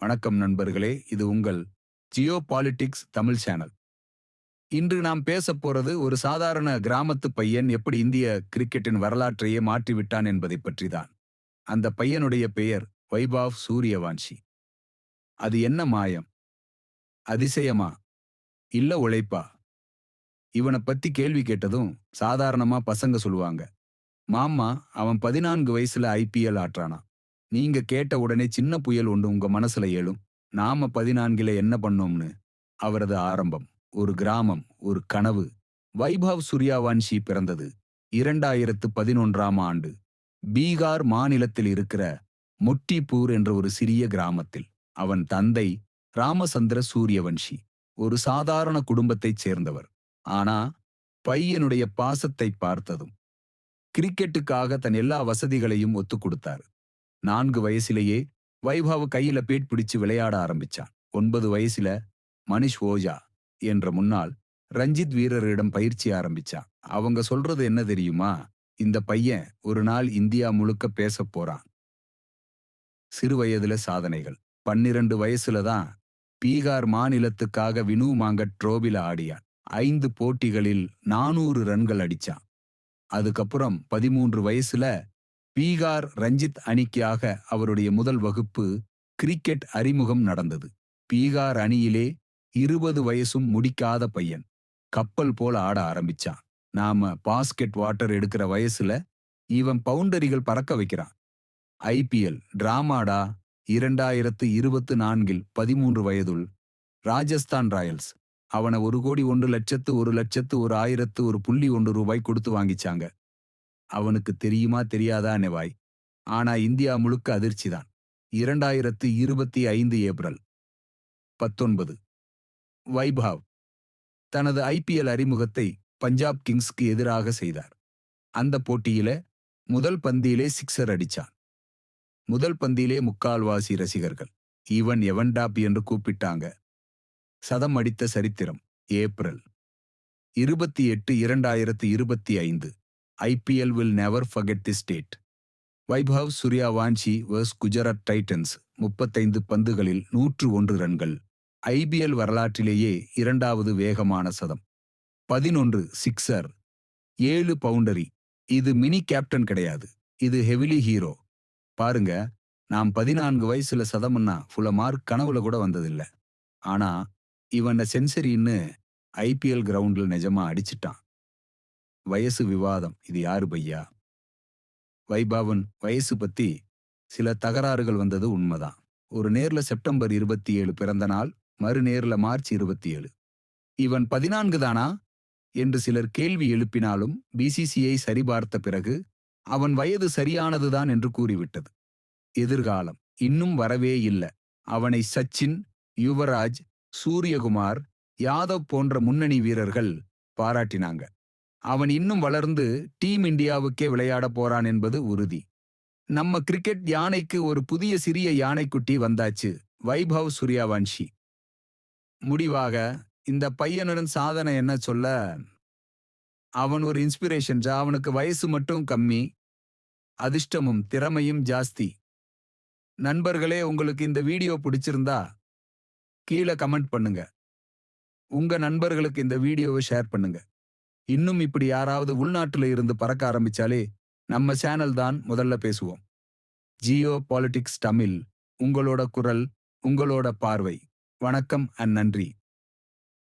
வணக்கம் நண்பர்களே இது உங்கள் ஜியோ பாலிடிக்ஸ் தமிழ் சேனல். இன்று நாம் பேசப் போறது ஒரு சாதாரண கிராமத்து பையன் எப்படி இந்திய கிரிக்கெட்டின் வரலாற்றையே மாற்றிவிட்டான் என்பதை பற்றிதான். அந்த பையனுடைய பெயர் வைபாவ் சூரியவான்ஷி அது என்ன மாயம்? அதிசயமா? இல்ல உழைப்பா? இவனை பத்தி கேள்வி கேட்டதும் சாதாரணமா பசங்க சொல்லுவாங்க மாமா அவன் பதினான்கு வயசுல ஐபிஎல் ஆற்றானா நீங்க கேட்ட உடனே சின்ன புயல் ஒன்று உங்க மனசுல ஏழும் நாம பதினான்கில என்ன பண்ணோம்னு? அவரது ஆரம்பம் ஒரு கிராமம் ஒரு கனவு. வைபவ் சூர்யாவான்ஷி பிறந்தது இரண்டாயிரத்து பதினொன்றாம் ஆண்டு. பீகார் மாநிலத்தில் இருக்கிற மொட்டிப்பூர் என்ற ஒரு சிறிய கிராமத்தில் அவன் தந்தை ராமசந்திர சூரியவன்ஷி ஒரு சாதாரண குடும்பத்தைச் சேர்ந்தவர். ஆனா பையனுடைய பாசத்தை பார்த்ததும் கிரிக்கெட்டுக்காக தன் எல்லா வசதிகளையும் ஒத்துக் கொடுத்தார். நான்கு வயசிலேயே வைபவ் கையில பேட் பிடிச்சு விளையாட ஆரம்பிச்சான். ஒன்பது வயசுல மனிஷ் ஓஜா என்ற முன்னாள் ரஞ்சித் வீரரிடம் பயிற்சி ஆரம்பிச்சான். அவங்க சொல்றது என்ன தெரியுமா? இந்த பையன் ஒரு நாள் இந்தியா முழுக்க பேசப் போறான். சிறு வயதுல சாதனைகள். பன்னிரண்டு வயசுல தான் பீகார் மாநிலத்துக்காக வினு மாங்கட் ட்ரோபில ஆடியான். ஐந்து போட்டிகளில் நானூறு ரன்கள் அடிச்சான். அதுக்கப்புறம் பதிமூன்று வயசுல பீகார் ரஞ்சித் அணிக்காக அவருடைய முதல் வகுப்பு கிரிக்கெட் அறிமுகம் நடந்தது. பீகார் அணியிலே இருபது வயசும் முடிக்காத பையன். கப்பல் போல ஆட ஆரம்பிச்சான். நாம பாஸ்கெட் வாட்டர் எடுக்கிற வயசுல இவன் பவுண்டரிகள் பறக்க வைக்கிறான். ஐபிஎல் டிராமாடா இரண்டாயிரத்து இருபத்து நான்கில் பதிமூன்று வயதுள் ராஜஸ்தான் ராயல்ஸ். அவனை ஒரு கோடி ஒன்று லட்சத்து ஒரு லட்சத்து ஒரு ஆயிரத்து ஒரு புள்ளி ஒன்று ரூபாய் கொடுத்து வாங்கிச்சாங்க. அவனுக்கு தெரியுமா தெரியாதா நெவாய் ஆனா இந்தியா முழுக்க அதிர்ச்சிதான் இரண்டாயிரத்து இருபத்தி ஐந்து ஏப்ரல் பத்தொன்பது. வைபாவ் தனது ஐபிஎல் அறிமுகத்தை பஞ்சாப் கிங்ஸ்க்கு எதிராக செய்தார். அந்த போட்டியில முதல் பந்தியிலே சிக்ஸர் அடிச்சான். முதல் பந்தியிலே முக்கால்வாசி ரசிகர்கள். ஈவன் எவன்டாப் என்று கூப்பிட்டாங்க. சதம் அடித்த சரித்திரம் ஏப்ரல் இருபத்தி எட்டு இரண்டாயிரத்து இருபத்தி ஐந்து. IPL will never forget the state Vaibhav Suryavanshi versus Gujarat Titans முப்பத்தைந்து பந்துகளில் நூற்று ஒன்று ரன்கள் ஐபிஎல் வரலாற்றிலேயே இரண்டாவது வேகமான சதம். பதினொன்று சிக்ஸர் ஏழு பவுண்டரி இது மினி கேப்டன் கிடையாது. இது ஹெவிலி ஹீரோ பாருங்க நாம் பதினான்கு வயசுல சதம்னா ஃபுல்ல மார்க் கனவுல கூட வந்ததில்ல. ஆனா இவன சென்சரின்னு ஐபிஎல் கிரவுண்ட்ல நிஜமா அடிச்சிட்டான். வயசு விவாதம். இது யாரு பையா? வைபாவன் வயசு பத்தி சில தகராறுகள் வந்தது உண்மைதான். ஒரு நேர்ல செப்டம்பர் இருபத்தி ஏழு பிறந்த நாள் மறுநேர்ல மார்ச் இருபத்தி ஏழு இவன் பதினான்கு தானா? என்று சிலர் கேள்வி எழுப்பினாலும் பிசிசிஐ சரிபார்த்த பிறகு அவன் வயது சரியானதுதான் என்று கூறிவிட்டது. எதிர்காலம். இன்னும் வரவே இல்லை. அவனை சச்சின் யுவராஜ் சூரியகுமார் யாதவ் போன்ற முன்னணி வீரர்கள் பாராட்டினாங்க. அவன் இன்னும் வளர்ந்து டீம் இந்தியாவுக்கே விளையாட போறான் என்பது உறுதி. நம்ம கிரிக்கெட் யானைக்கு ஒரு புதிய சிறிய யானைக்குட்டி வந்தாச்சு வைபவ் சூர்யாவன்ஷி. முடிவாக இந்த பையனுடன் சாதனை என்ன சொல்ல? அவன் ஒரு இன்ஸ்பிரேஷன் அவனுக்கு வயசு மட்டும் கம்மி அதிர்ஷ்டமும் திறமையும் ஜாஸ்தி. நண்பர்களே உங்களுக்கு இந்த வீடியோ பிடிச்சிருந்தா கீழே கமெண்ட் பண்ணுங்க. உங்க நண்பர்களுக்கு இந்த வீடியோவை ஷேர் பண்ணுங்க. இன்னும் இப்படி யாராவது உள்நாட்டுல இருந்து பறக்க ஆரம்பிச்சாலே நம்ம சேனல் தான் முதல்ல பேசுவோம். ஜியோ பாலிடிக்ஸ் தமிழ் உங்களோட குரல் உங்களோட பார்வை. வணக்கம் அண்ட் நன்றி.